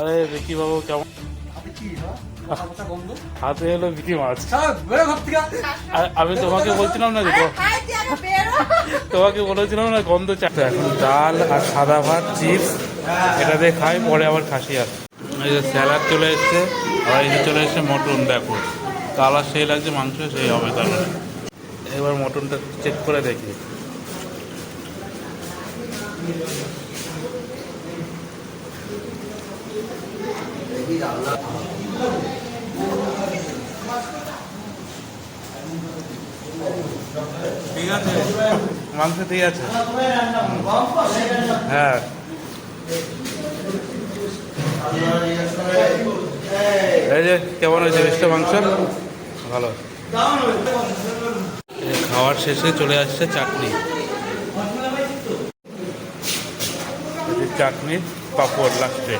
আরে বিকি বাবু কেমন। হাতে এলো বিকি মাছ। আর আমি তোমাকে বলছিলাম না যে গো- তোমাকে বলেছিলাম না গন্ধ চাটা এখন ডাল আর সাদা ভাত চিপস এটা দিয়ে খাই পরে আবার খাসি আর। এই যে স্যালাড চলে এসছে আর এই যে চলে এসছে মটন দেখো। কালার সেই লাগছে মাংস সেই হবে তাহলে এবার মটনটা চেক করে দেখি। ঠিক আছে। মাংস ঠিক আছে হ্যাঁ। এই যে, কেমন হয়েছে বেশটা মাংস? ভালো। খাওয়ার শেষে চলে আসছে চাটনি। চাটনি পাপড় লাস্টে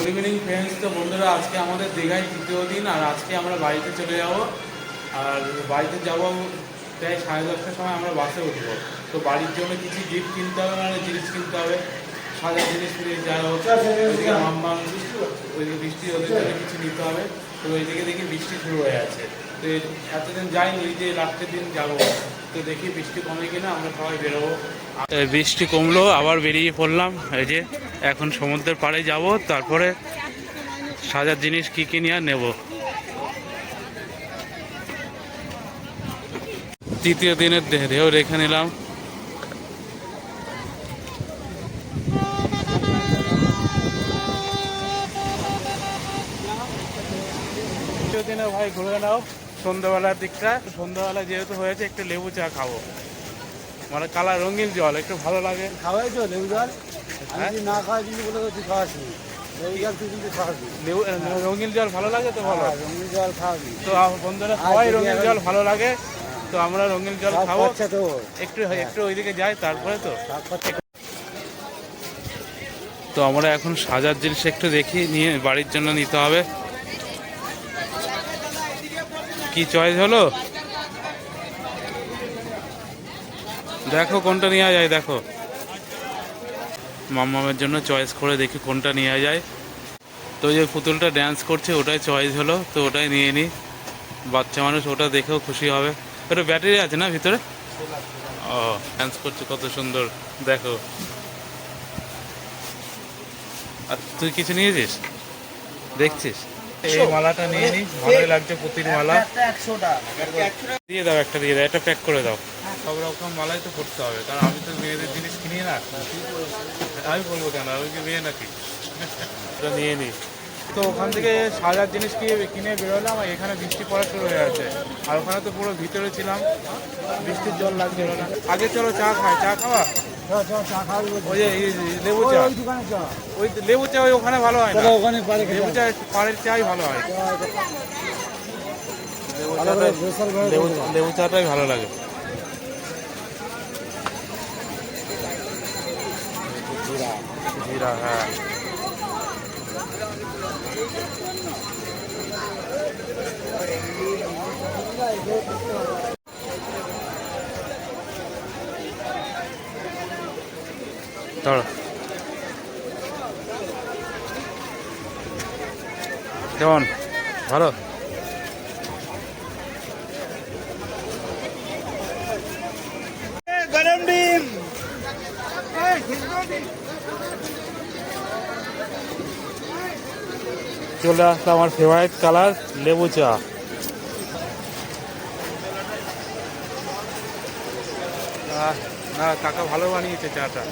গুড ইভিনিং ফ্রেন্ডস তো বন্ধুরা, আজকে আমাদের দীঘায় তৃতীয় দিন, আর আজকে আমরা বাড়িতে চলে যাব। আর বাড়িতে যাব প্রায় সাড়ে দশটার সময় আমরা বাসে উঠবো। তো বাড়ির জন্য কিছু গিফট কিনতে হবে মানে জিনিস কিনতে হবে। সাজার জিনিস কিনে যা হচ্ছে ওইদিকে বৃষ্টি ওদের জন্য কিছু নিতে হবে। তো ওইদিকে দেখি বৃষ্টি শুরু হয়ে আছে। তো এতদিন যাইনি যে লাস্টের দিন যাব। তো দেখি বৃষ্টি কমে কিনা, আমরা সবাই বেরোবো। বৃষ্টি কমলো, আবার বেরিয়ে পড়লাম, এই যে এখন সমুদ্রের পাড়ে যাব তারপরে সাজার জিনিস কি কি নিয়ে নেব। তৃতীয় দিনের ঢেউ রেখে নিলাম। তৃতীয় দিনে ভাই ঘুরে নাও সন্ধ্যাবেলার দিকটা। সন্ধ্যাবেলা যেহেতু হয়েছে একটু লেবু চা খাব। মানে কালার রঙিন জল একটু ভালো লাগে। খাওয়াই তো লেবু জল। না খাওয়াই কিন্তু বলে তুই রঙিন জল ভালো লাগে তো ভালো? হ্যাঁ, রঙিন জল খাওয়াবি তো বন্ধুরা সবাই রঙিন জল ভালো লাগে তো আমরা রঙিন জল খাব। তো। একটু একটু ওইদিকে যাই তারপরে তো। তো আমরা এখন সাজার জিনিস একটু দেখি নিয়ে বাড়ির জন্য নিতে হবে। কি চয়েস হলো? দেখো কোনটা নেওয়া যায় দেখো। মাম্মামের জন্য চয়েস করে দেখি কোনটা নেওয়া যায়। তো যে পুতুলটা ড্যান্স করছে, ওটাই চয়েস হলো। তো ওটাই নিয়ে নিই বাচ্চা মানুষ, ওটা দেখেও খুশি হবে। ওটা ব্যাটারি আছে না ভিতরে? ও ড্যান্স করছে, কত সুন্দর। দেখো। আর তুই কিছু নিয়েছিস? দেখছিস? এই মালাটা নিয়ে নি। ভালোই লাগছে পুতির মালা। দিয়ে দাও একটা, দিয়ে দাও, একটা প্যাক করে দাও। সব রকম মালাই তো করতে হবে। কারণ আমি তো মেয়েদের জিনিস কিনি না। আমি বলব কেন? আমি কি মেয়ে নাকি? নিয়ে নিই তো ওখান থেকে সাজার জিনিস কিনে কিনে বেরোলাম আর এখানে বৃষ্টি পড়া শুরু হয়ে আছে আর ওখানে তো পুরো ভিতরে ছিলাম। বৃষ্টির জল লাগছিল না আগে চলো চা খাই। চা খাওয়া। ওই যে লেবু চা। ওই লেবু চা। ওই ওখানে ভালো হয় না? ওখানে লেবু চা পাড়ের চাই ভালো হয়। লেবু চাটাই ভালো লাগে। জিরা হ্যাঁ ধরো কেমন ভালো গরম ডিম চলে আসলো আমার ফেভারিট কালার লেবু চা। না, কাকা ভালো বানিয়েছে চাটা।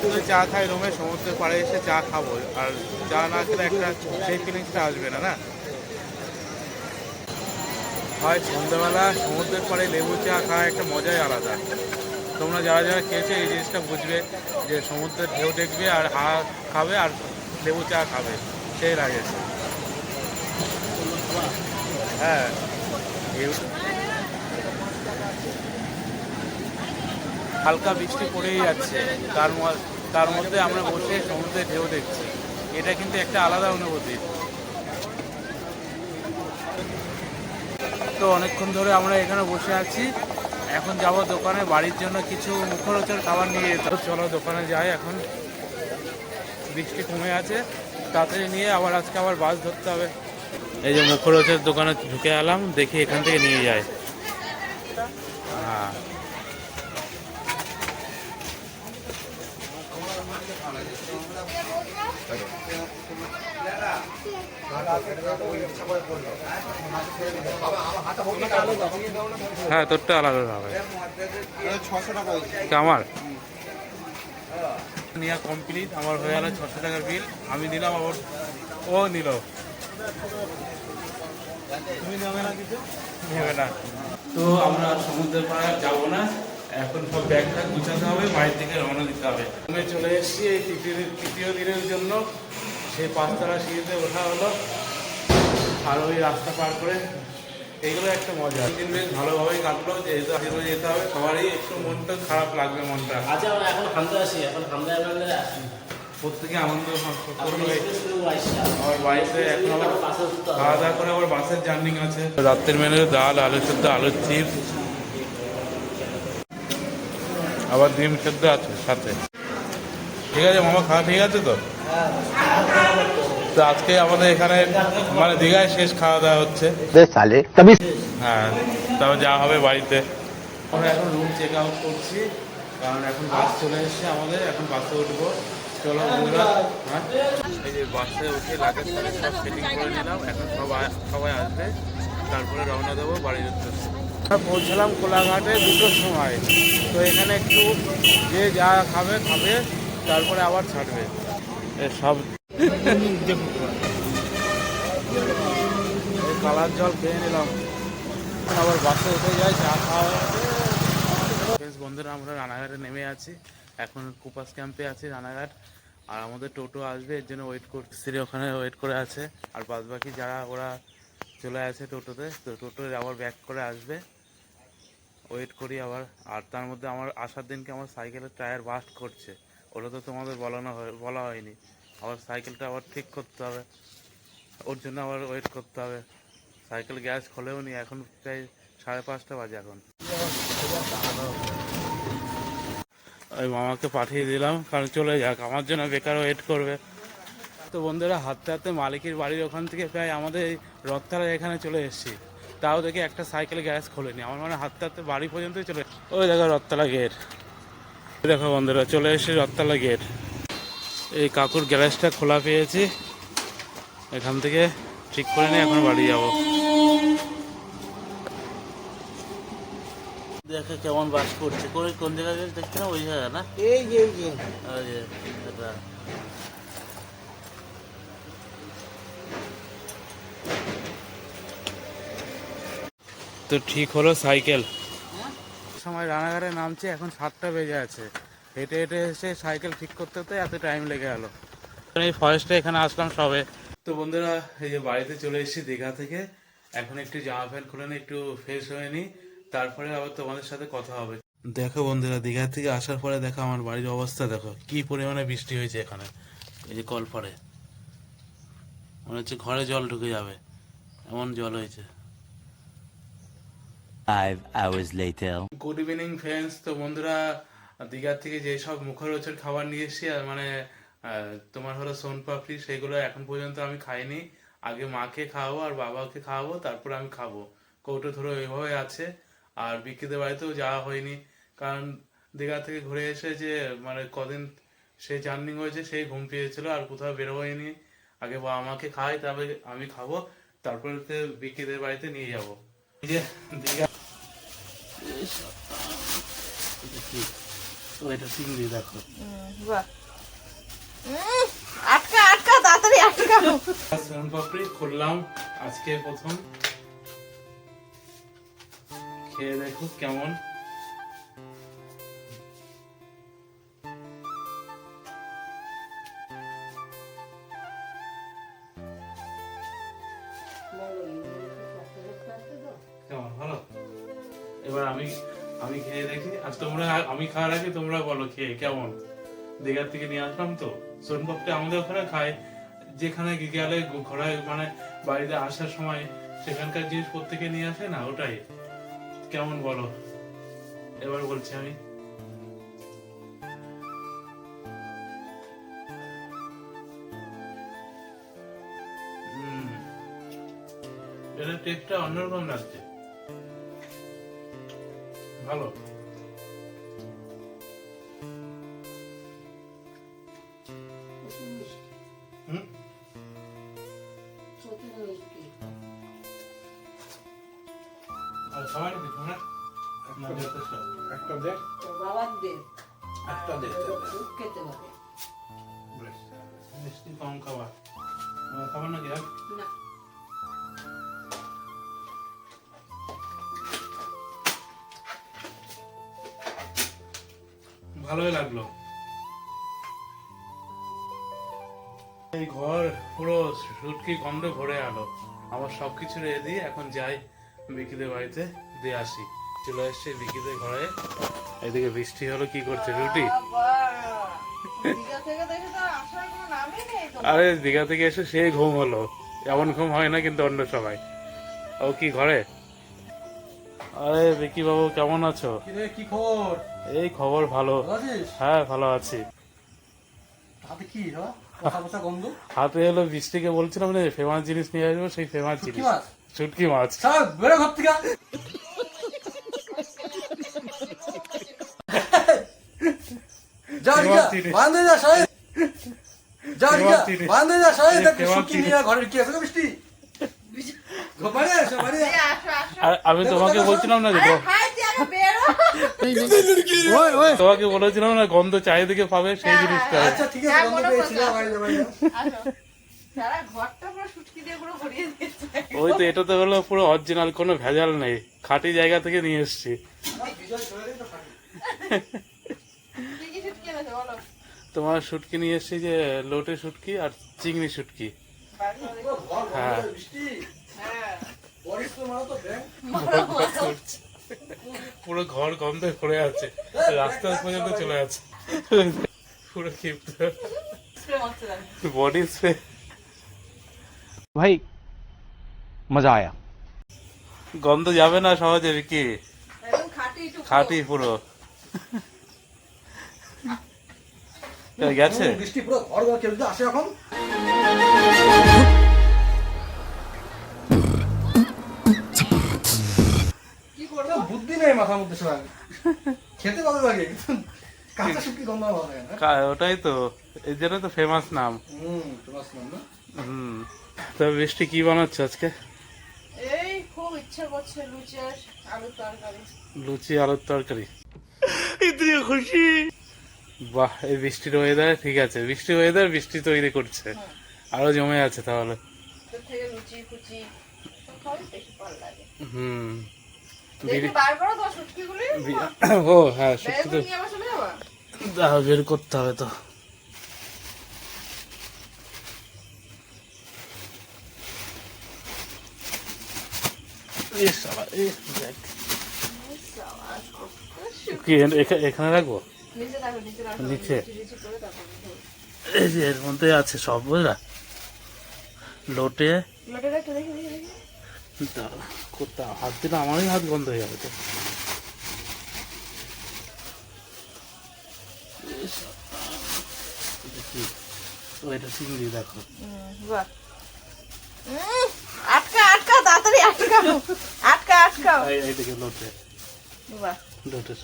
তুমি চা খাই রুমে সমুদ্রের পাড়ে এসে চা খাব। আর চা না খেলে একটা সেই ফিলিংসটা আসবে না না? হয় সন্ধ্যাবেলা, সমুদ্রের পাড়ে লেবু চা খাওয়া একটা মজাই আলাদা। তোমরা যারা যারা খেয়েছে, এই জিনিসটা বুঝবে যে সমুদ্রের ঢেউ দেখবে আর হা খাবে আর লেবু চা খাবে। সেই লাগে হ্যাঁ। হালকা বৃষ্টি পড়েই যাচ্ছে। তার তার মধ্যে আমরা বসে সমুদ্রের ঢেউ দেখছি। এটা কিন্তু একটা আলাদা অনুভূতি। তো অনেকক্ষণ ধরে আমরা এখানে বসে আছি। এখন যাব দোকানে, বাড়ির জন্য কিছু মুখরোচক খাবার নিয়ে যেতে চলো দোকানে যাই এখন। বৃষ্টি কমে আছে। তাড়াতাড়ি নিয়ে আবার আজকে আবার বাস ধরতে হবে। এই যে মুখরোচের দোকানে ঢুকে এলাম দেখি এখান থেকে নিয়ে যায়। হ্যাঁ। হ্যাঁ তোরটা আলাদা হবে। ছশো টাকা আমার? নেওয়া কমপ্লিট আমার হয়ে গেল ছশো টাকার বিল আমি দিলাম আবার ও নিল। কিছু? না। তো আমরা সমুদ্রের পাড়ে যাব না। এখন সব ব্যাগটা গুছাতে হবে, বাড়ির থেকে রওনা দিতে হবে। আমি চলে এসেছি এই তৃতীয় তৃতীয় দিনের জন্য। সেই পাঁচতলা সিঁড়িতে ওঠা হলো। আর ওই রাস্তা পার করে এইগুলো একটা মজা। দিন বেশ ভালোভাবেই কাটলো যেহেতু আজকে যেতে হবে সবারই একটু মনটা খারাপ লাগবে মনটা। আচ্ছা আমরা এখন হামদা আসি এখন হামদা আসি। প্রত্যেকে আনন্দ খাওয়া দাওয়া করে আবার বাসের জার্নিং আছে। রাত্রের মেনু ডাল আলু সেদ্ধ আলুর চিপস। আবার ডিম সেদ্ধ আছে সাথে। ঠিক আছে মামা খাওয়া ঠিক আছে তো? তো আজকে আমাদের এখানে মানে দীঘায় শেষ খাওয়া দাওয়া হচ্ছে। তবে হ্যাঁ তারপর যাওয়া হবে বাড়িতে। আমরা এখন রুম চেক আউট করছি কারণ এখন বাস চলে এসেছে আমাদের এখন বাসে উঠবো। চলো বন্ধুরা হ্যাঁ। এই যে বাসে উঠে লাগেজ টাগেজ সব সেটিং করে নিলাম এখন সবাই সবাই আসবে। তারপরে রওনা দেবো বাড়ির উদ্দেশ্যে। আমরা পৌঁছালাম কোলাঘাটে দুটোর সময়। তো এখানে একটু যে যা খাবে খাবে তারপরে আবার ছাড়বে। সব কালার জল খেয়ে নিলাম। আবার বাসে উঠে যাই, চা খাওয়া বন্ধুরা, আমরা রানাঘাটে নেমে আছি। এখন কুপাস ক্যাম্পে আছি রানাঘাট। আর আমাদের টোটো আসবে, এর জন্য ওয়েট করছি ওখানে ওয়েট করে আছে। আর বাদ বাকি যারা, ওরা চলে আছে টোটোতে, তো টোটো আবার ব্যাক করে আসবে। ওয়েট করি আবার। আর তার মধ্যে আমার আসার দিনকে আমার সাইকেলের টায়ার বাস্ট করছে। ওটা তো তোমাদের বলানো বলা হয়নি। আবার সাইকেলটা আবার ঠিক করতে হবে। ওর জন্য আবার ওয়েট করতে হবে। সাইকেল গ্যাস খোলেও নি, এখন প্রায় সাড়ে পাঁচটা বাজে এখন। ওই মামাকে পাঠিয়ে দিলাম, কারণ চলে যাক, আমার জন্য বেকার ওয়েট করবে। তো বন্ধুরা, হাঁটতে হাঁটতে মালিকের বাড়ির ওখান থেকে প্রায় আমাদের এই রথতলায় এখানে চলে এসেছি। তাও দেখি একটা সাইকেল গ্যাস খোলেনি, আমার মানে হাঁটতে হাঁটতে বাড়ি পর্যন্তই চলে ওই দেখো রথতলা গেট দেখো বন্ধুরা, চলে এসেছি রথতলা গেট এই কাকুর গ্যারেজটা খোলা পেয়েছি। এখান থেকে ঠিক করে নিয়ে এখন বাড়ি যাব। দেখে কেমন বাস করছে। কোন কোন জায়গায় দেখতে না? ওই জায়গা না? এই যে এই যে। তো ঠিক হলো সাইকেল। সময় রানাঘাটে নামছে এখন সাতটা বেজে আছে। হেঁটে হেঁটে এসে সাইকেল ঠিক করতে হতে এত টাইম লেগে গেল। এই ফরেস্টে এখানে আসলাম সবে। তো বন্ধুরা এই যে বাড়িতে চলে এসেছি দীঘা থেকে। এখন একটু জামা প্যান্ট খুলে নিই একটু ফ্রেশ হয়ে নিই। তারপরে আবার তোমাদের সাথে কথা হবে। দেখো বন্ধুরা দীঘা থেকে আসার পরে দেখো আমার বাড়ির অবস্থা দেখো কি পরিমাণে বৃষ্টি হয়েছে এখানে। এই যে কল পরে মনে হচ্ছে ঘরে জল ঢুকে যাবে। এমন জল হয়েছে। Five hours later. Good evening friends তো বন্ধুরা দীঘার থেকে যেসব মুখরোচক খাবার নিয়ে এসেছি, আর মানে তোমার হলো সোন পাপড়ি, সেগুলো এখন পর্যন্ত আমি খাইনি। আগে মাকে খাওয়াবো আর বাবাকে খাওয়াবো, তারপর আমি খাব। কৌটো ধরো এভাবে আছে, আর বিক্রিদের বাড়িতেও যাওয়া হয়নি। কারণ দীঘা থেকে ঘুরে এসে যে মানে কদিন সে জার্নি হয়েছে সেই ঘুম পেয়েছিল, আর কোথাও বেরোয়নি আগে বাবা মাকে খাই তবে আমি খাব, তারপরে বিক্রিদের বাড়িতে নিয়ে যাব। যে দীঘা ও এটা চিংড়ি দেখো। বাহ। আটকা আটকা তাড়াতাড়ি আটকা। সোন পাপড়ি খুললাম। আজকে প্রথম। খেয়ে দেখো কেমন কেমন। খাওয়ার আগে তোমরা বলো খেয়ে কেমন? দীঘার থেকে নিয়ে আসলাম তো। সোনপাপটা আমাদের ওখানে খায়। যেখানে গেলে ঘোরায় মানে বাড়িতে আসার সময় সেখানকার জিনিস প্রত্যেকে নিয়ে আসে না? ওটাই। কেমন বলো? এবার বলছি আমি। এটা টেস্টটা অন্যরকম লাগছে। ভালো। ভালোই লাগল। এই ঘর পুরো সুটকি গন্ধ ভরে আলো। আমার সবকিছু রেখে দিয়ে এখন যাই বিকিদের বাড়িতে দিয়ে আসি। চলে এসছে বিকিদের ঘরে। এদিকে বৃষ্টি হলো, কি করছে রুটি। আরে দীঘা থেকে এসে সেই ঘুম হলো। এমন ঘুম হয় না কিন্তু অন্য সময়। ও কি ঘরে? আরে বিকি বাবু কেমন আছো? কি খবর? এই খবর ভালো। হ্যাঁ ভালো আছি। হাতে কি হাতে এলো বৃষ্টিকে বলছিলাম না ফেমাস জিনিস নিয়ে আসব সেই ফেমাস জিনিস। শুটকি মাছ। বেরো ঘর থেকে। যা যা যা যা ঘরের কি আছে বৃষ্টি বাড়ি আসো বাড়ি এই আসো, আসো। আর আমি তোমাকে বলছিলাম না ওই তোমাকে বলেছিলাম না গন্ধ চারিদিকে পাবে সেই হ্যাঁ, জিনিসটা আচ্ছা ঠিক আছে হ্যাঁ, গন্ধ মনে পেয়েছি পড়ল। যা বাড়ি যা বাড়ি যা। আসো। সারা ঘরটা পুরো শুটকি দিয়ে পুরো ভরিয়ে দিয়েছে। ওই তো এটা তো হলো পুরো অরিজিনাল কোনো ভেজাল নেই খাঁটি জায়গা থেকে নিয়ে এসেছি কি কি শুটকি এনেছো বলো? তোমার শুটকি নিয়ে এসেছি যে লোটে শুটকি আর চিংড়ি শুটকি হ্যাঁ। হ্যাঁ। পুরো ঘর গন্ধে পড়ে আছে। হ্যাঁ, রাস্তা পর্যন্ত চলে আছে। পুরো ক্ষিপ্ত বডি স্প্রে ভাই মজা আয়া। গন্ধ যাবে না সহজে কি খাটি পুরো। গেছে? বৃষ্টি পুরো ঘর ঘর কেউ আসে এখন। মাথার মধ্যে সবাই। খেতে ভালো লাগে? কাঁচা শুটকি গন্ধ ভালো লাগে না। ওটাই তো। এই জন্য তো ফেমাস নাম। হুম তোমার নাম না? হুম। তো বৃষ্টি কি বানাচ্ছে আজকে? এই খুব ইচ্ছা করছে লুচি আর আলুর তরকারি। লুচি আলুর তরকারি। খুশি? বাহ এই বৃষ্টির ওয়েদার ঠিক আছে। বৃষ্টির ওয়েদার বৃষ্টি তৈরি করছে। আরও জমে আছে তাহলে। হুম। ও হ্যাঁ সত্যি তো বের করতে হবে তো। এখানে রাখব? নিচে রাখো নিচে রাখো নিচে? লুচি লুচি করে তারপর ধরো। এই যে এর মধ্যে আছে সব বুঝলা? লোটে দেখি দাঁড়া, কোথাও হাত দিলে আমারই হাত বন্ধ হয়ে যাবে তো। ও এটা চিংড়ি দেখো। হুম, আটকা আটকা তাড়াতাড়ি আটকা। এই এইদিকে লোটে বাহ। লোটে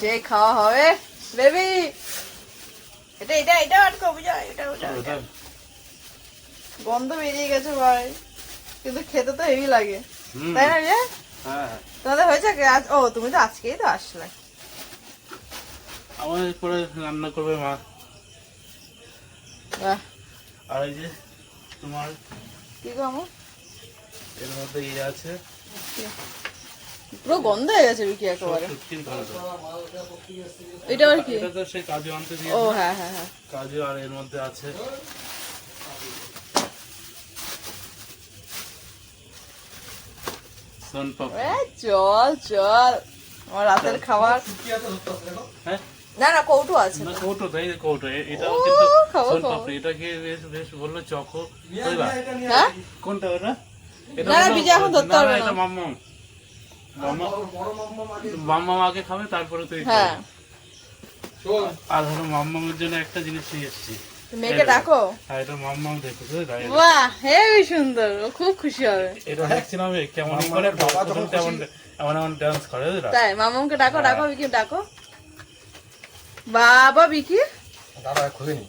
সেই খাওয়া হবে বেবি এটা এটা এটা আটকা বুঝা? এটা ওটা। গন্ধ বেরিয়ে গেছে ভাই। কিন্তু খেতে তো হেভি লাগে। তাই না রে? হ্যাঁ তোমাদের হয়েছে কি? আজ ও তুমি তো আজকেই তো আসলে। আমার পরে রান্না করবে মা। আর এই যে তোমার কি গো আমার এর মধ্যে ইয়ে আছে। পুরো গন্ধ হয়ে গেছে বিকি একেবারে। এটা আর কি? এটা তো সেই কাজু আনতে ও হ্যাঁ হ্যাঁ হ্যাঁ। কাজু আর এর মধ্যে আছে সোনপাপড়ি এ, চল চল। আমার রাতের খাবার। হবে হ্যাঁ? না না কৌটো আছে। না কৌটো তাই কৌটো এটাও কিন্তু এটা কি বেশ বেশ বলল চকো। নিয়ে হ্যাঁ? কোনটা ওটা? এটা না, না, বিজয় এখন ধরতে না। এটা মাম্মা। মাম্মা মাকে আগে খাবে তারপরে তুই হ্যাঁ। আর হলো মাম্মামের জন্য একটা জিনিস নিয়ে এসেছি। মেয়েকে ডাকো। এটা দেখেছে বাহ হেবি সুন্দর ও খুব খুশি হবে। এটা কেমন করে বাবা যখন কেমন এমন এমন ডান্স করে তাই মামামকে ডাকো ডাকো বিকি ডাকো। বাবা বিকি? দাদা খুলে নি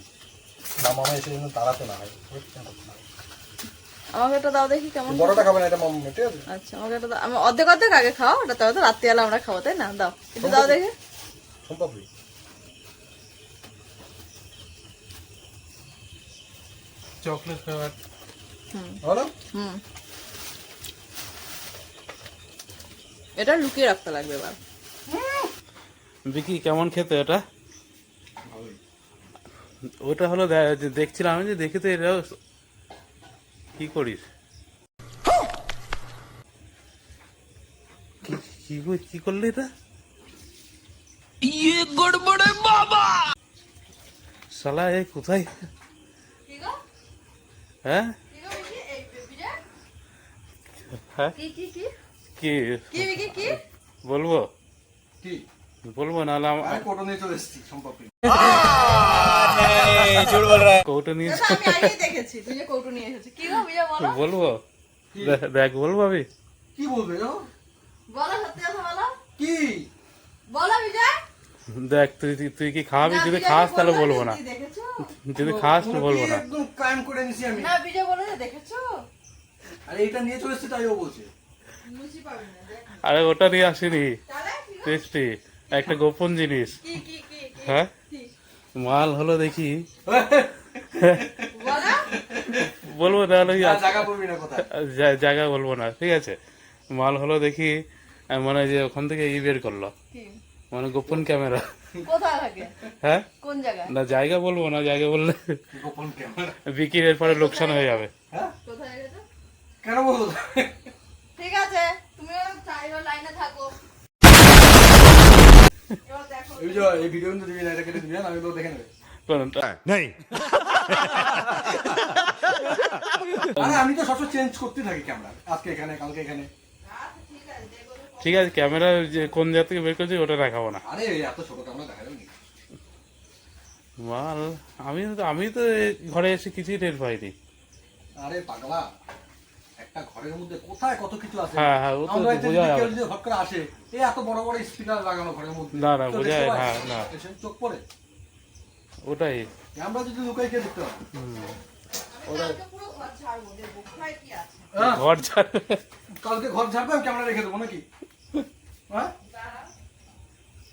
মামা এসে যেন তাড়াতে না হয় আমাকে একটা দাও দেখি কেমন বড়টা খাবে না এটা মামা ঠিক আছে? আচ্ছা আমাকে একটা দাও। আমি অর্ধেক অর্ধেক আগে খাও ওটা তবে তো রাত্রিবেলা আমরা খাব তাই না? দাও একটু দাও দেখি। চকলেট ফ্লেভার হলো হুম। এটা লুকিয়ে রাখতে লাগবে এবার। বিকি কেমন খেতে এটা? ওটা হলো দেখছিলাম আমি যে দেখি তো এটা কি করিস? কি- কি কর- কি করলি এটা? শালা এ কোথায়? হ্যাঁ? হ্যাঁ? কি? কি কি? কি কি বিকি কি বলব বলব নাহলে আম- নিয়ে চলে এসেছি সম্পাবলি কৌটো নিয়ে বলব? দেখ বলব আমি? কি বলবে কি? দেখ তুই তুই- তুই কি খাওয়াবি? যদি খাস তাহলে বলব না। যদি খাস বলব না। ক্রাইম করে নিছি আমি। না বিজয় বলে যে দেখেছ? আরে এটা নিয়ে চলে এসেছি তাই ও বলছে। লুচি পাবি না আরে ওটা নিয়ে আসিনি। টেস্টি একটা গোপন জিনিস। কি কি কি কি? হ্যাঁ? মাল হলো দেখি। বলব তাহলে ওই জায়গা বলব না ঠিক আছে। মাল হলো দেখি মানে যে ওখান থেকে ই বের করল। কি? মানে গোপন ক্যামেরা। কোথায় থাকে? হ্যাঁ? কোন জায়গায়? না জায়গা বলব না জায়গা বললে গোপন ক্যামেরা। বিক্রির এরপরে লোকসান হয়ে যাবে। হ্যাঁ? কোথায় গেছে কেন বলব ঠিক আছে চাইরো লাইনে থাকো। এই যে এই ভিডিও কিন্তু দিবি না এটা কেটে দিবি না আমি তো দেখে নেবে? আমি তো সবসময় চেঞ্জ করতে থাকি ক্যামেরা আজকে এখানে কালকে এখানে। ঠিক আছে ক্যামেরা যে কোন জায়গা থেকে বের করছি ওটা দেখাবো না। আরে এত ছোট ক্যামেরা দেখা যাবে মাল আমি তো আমি তো ঘরে এসে কিছুই টের পাইনি। আরে পাগলা। একটা ঘরের মধ্যে কোথায় কত কিছু আছে? হ্যাঁ, হ্যাঁ, ও তো বোঝা যাবে। যদি হট করে আসে এই এত বড় বড় স্পিকার লাগানো ঘরের মধ্যে। না, না, বোঝা যায়, হ্যাঁ, না। চোখ পড়ে। ওটাই। ক্যামেরা যদি লুকাই কে দেখতে পাবে। কালকে পুরো ঘর ছাড়বো দেখব। কোথায় কি আছে? হ্যাঁ? ঘর ছাড় কালকে ঘর ঝাড়বে ক্যামেরা রেখে দেবো নাকি?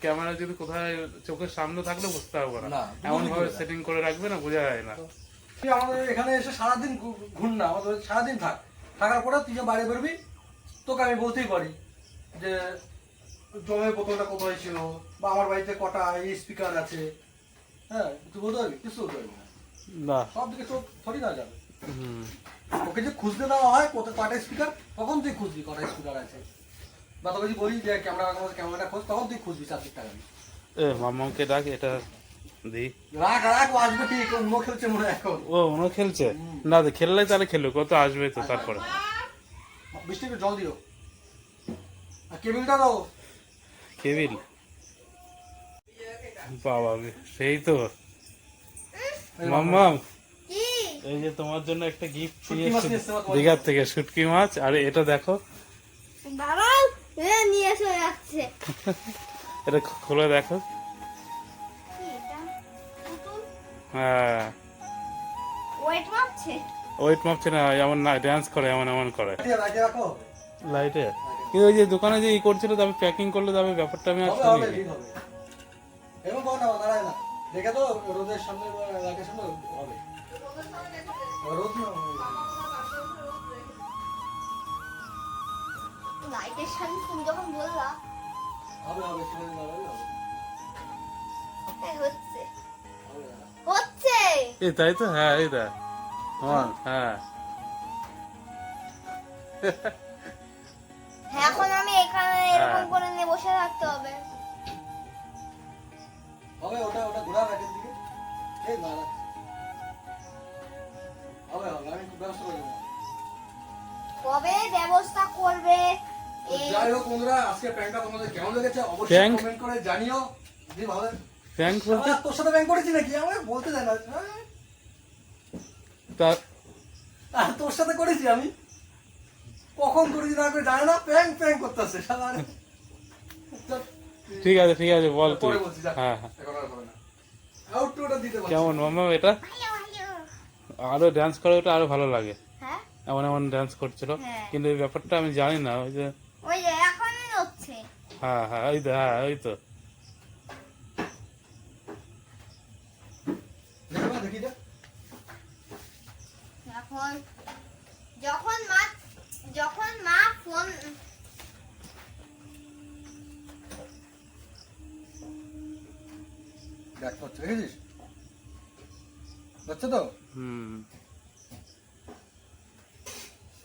ক্যামেরা যদি কোথায় চোখের সামনে থাকলে বুঝতে পারব না। এমন ভাবে সেটিং করে রাখবে না বোঝা যায় না। তুই আমাদের এখানে এসে সারাদিন ঘুর না আমাদের সারাদিন থাক। থাকার পরে তুই যে বাইরে বেরবি তোকে আমি বলতেই পারি যে জমের বোতলটা কোথায় ছিল বা আমার বাড়িতে কটা স্পিকার আছে। হ্যাঁ তুই বলতে পারবি কিছু বলতে পারবি না। না। সব দিকে চোখ থরি না যাবে। ওকে যে খুঁজতে দেওয়া হয় কোথায় কটা স্পিকার তখন তুই খুঁজবি কটা স্পিকার আছে। বা তোকে বলি যে ক্যামেরা ক্যামেরাটা খোঁজ তখন তুই খুঁজবি চার দিক টাকা। এ মামাকে ডাক এটা দি। রাখ রাখ আসবে ঠিক অন্য খেলছে মনে এখন। ও খেলছে? না খেললে তাহলে খেলুক কত আসবে তো তারপরে। বৃষ্টি জল দিও। আর কেবিলটা দাও। কেবিল? বাবা সেই তো। মাম্মাম এই যে তোমার জন্য একটা গিফট তোমার দীঘার থেকে শুটকি মাছ আর এটা দেখো। এ নিয়ে এটা খুলে দেখো। কি এটা পুতুল হ্যাঁ। ওয়েট মাপছে? ওয়েট মাপছে না এমন না ডান্স করে এমন এমন করে। লাইটে কিন্তু ওই যে দোকানে যে ই করছিল তবে প্যাকিং করলে তবে ব্যাপারটা আমি না দেখে তো রোদের সামনে সামনে হবে। রোদ লাইটের সামনে তুমি যখন বললা হবে হবে সেখানে দাঁড়াবে হবে হচ্ছে হচ্ছে? এই তাই তো? হ্যাঁ এই দেখ। হ্যাঁ। হ্যাঁ এখন আমি এখানে এরকম হ্যাঁ। করে নিয়ে বসে থাকতে হবে। হবে ওটা ওটা ঘোরা রাখের দিকে এই দাঁড়া হবে হবে আমি ব্যবস্থা করে দেবো কবে ব্যবস্থা করবে? যাই হোক বন্ধুরা আজকে প্যান্টটা তোমাদের কেমন লেগেছে অবশ্যই কমেন্ট করে জানিও। যদি ভালো লাগে থ্যাংক তোর সাথে ব্যাংক করেছি নাকি? আমাকে বলতে দেয় না? তা তোর সাথে করেছি আমি। কখন করেছি না করে জানে না প্যাং প্যাং করতেছে সারা ঠিক আছে ঠিক আছে বল তুই। হ্যাঁ হ্যাঁ। এখন আর হবে না। আউট টু ওটা দিতে পারছি। কেমন মামা এটা? আরও ডান্স করে ওটা আরও ভালো লাগে। হ্যাঁ? এমন এমন ডান্স করছিল। হ্যাঁ। কিন্তু এই ব্যাপারটা আমি জানি না ওই যে হ্যাঁ হ্যাঁ ওই তো হ্যাঁ ওই তো। যখন মা যখন মা ফোন দেখ হচ্ছে দেখেছিস? হচ্ছে তো? হুম।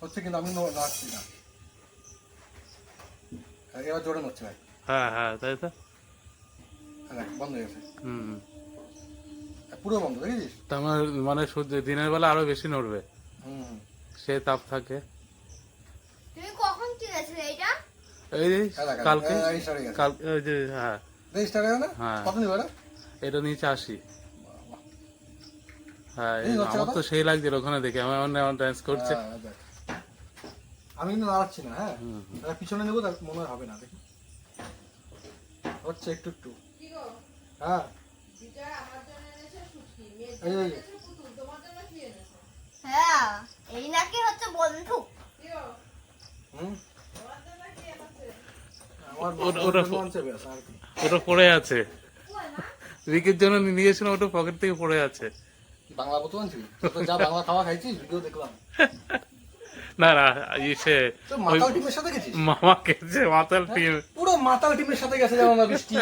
হচ্ছে কিন্তু আমি ন- নাচছি না। এবার ভাই। হ্যাঁ হ্যাঁ তাই তো? হ্যাঁ, দেখ, বন্ধ হয়ে গেছে। হুম পুরো বন্ধ দেখেছিস তার মানে মানে সূর্য দিনের বেলা আরও বেশি নড়বে। হুম সে তাপ থাকে। তুমি কখন কিনেছিলে এটা এই যে হ্যাঁ, কালকে হ্যাঁ, এই সরে গেছে। কাল ওই যে হ্যাঁ। দেখ স্টার গেছে না হ্যাঁ। কত নিবে এটা? নিচে আসি হ্যাঁ আমার তো সেই লাগছিল ওখানে দেখে আমার এমন এমন ডান্স করছে। হ্যাঁ, দেখ। আমি কিন্তু নাড়াচ্ছি না হ্যাঁ? তাহলে পিছনে নেব তার মনে হবে না দেখি। হচ্ছে একটু একটু। হ্যাঁ। হ্যাঁ এই নাকি হচ্ছে বন্ধু। হুম। আমার ওটা- ওটা বন্ধু আর কি। ওটা পড়ে আছে। রিকের জন্য নিয়েছিল ওটা পকেট থেকে পড়ে আছে। বাংলা বোতল আনছিস যা বাংলা খাওয়া খাইছিস ভিডিও দেখলাম। না না ইসে মাতাল টিমের সাথে গেছিস? মামা খেয়েছে মাতাল টিম। পুরো মাতাল টিমের সাথে গেছে যেমন না বৃষ্টি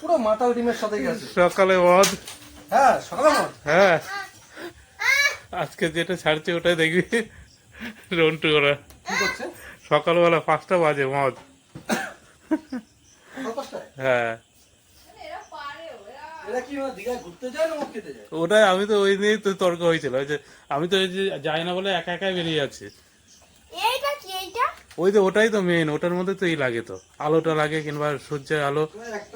পুরো মাতাল টিমের সাথে গেছে। সকালে মদ। হ্যাঁ সকালে মত হ্যাঁ। আজকে যেটা ছাড়ছে ওটাই দেখবি। রন্টু ওরা। সকালবেলা পাঁচটা বাজে মদ। হ্যাঁ এরা কি ওরা দীঘায় ঘুরতে যায় না মদ খেতে যায় ওটাই আমি তো ওই নিয়েই তো তর্ক হয়েছিল ওই যে আমি তো ওই যে যাই না বলে একা একাই বেরিয়ে যাচ্ছি। এইটা কি এইটা? ওই তো ওটাই তো মেন ওটার মধ্যে তো এই লাগে তো। আলোটা লাগে কিংবা সূর্যের আলো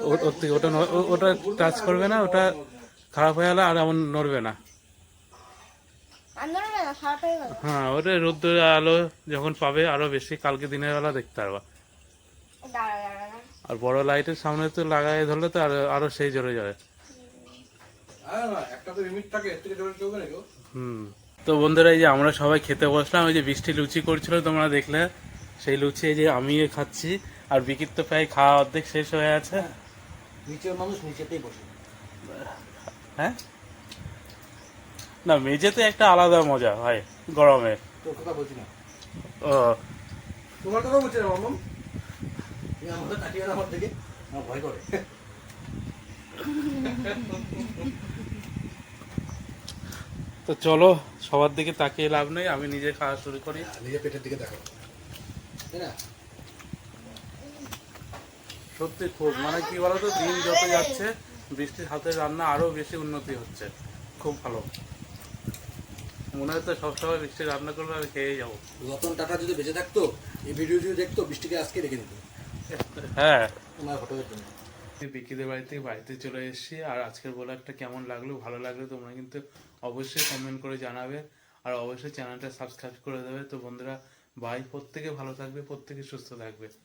ও- ওর থেকে ওটা ও- ওটা টাচ করবে না ওটা খারাপ হয়ে গেলে আর এমন নড়বে না। হয়ে ওটা রোদ্দুর আলো যখন পাবে আরও বেশি কালকে দিনের বেলা দেখতে পারবা। আর বড় লাইটের সামনে তো লাগাই ধরলে তো আরও আরও সেই জ্বলে যাবে। হুম। তো বন্ধুরা এই যে আমরা সবাই খেতে বসলাম ওই যে বৃষ্টি লুচি করছিল তোমরা দেখলে সেই লুচি এই যে আমি খাচ্ছি আর বিকির তো প্রায় খাওয়া অর্ধেক শেষ হয়ে আছে। নিচের মানুষ নিচেতেই বসে। হ্যাঁ? না মেঝেতে একটা আলাদা মজা হয় গরমে। তোর কথা বলছি না। ও। তোমার কথা বলছি না মামা আমার ভয় করে। তো চলো সবার দিকে তাকিয়ে লাভ নেই আমি নিজে খাওয়া শুরু করি। নিজের পেটের দিকে দেখো সত্যি খুব মানে কি বলতো দিন যত যাচ্ছে বৃষ্টির হাতের রান্না আরও বেশি উন্নতি হচ্ছে। খুব ভালো। মনে হচ্ছে সবসময় বৃষ্টি রান্না করবে আমি খেয়ে যাব। রতন টাটা যদি বেঁচে থাকতো এই ভিডিও যদি দেখতো বৃষ্টিকে আজকে রেখে দিত। হ্যাঁ। তোমার বিকিদের বাড়ি থেকে বাড়িতে চলে এসেছি। আর আজকের ব্লগটা কেমন লাগল, ভালো লাগল তোমরা কিন্তু অবশ্যই কমেন্ট করে জানাবে। আর অবশ্যই চ্যানেলটা সাবস্ক্রাইব করে দেবে। তো বন্ধুরা বাই প্রত্যেকে ভালো থাকবে, প্রত্যেকে সুস্থ থাকবে।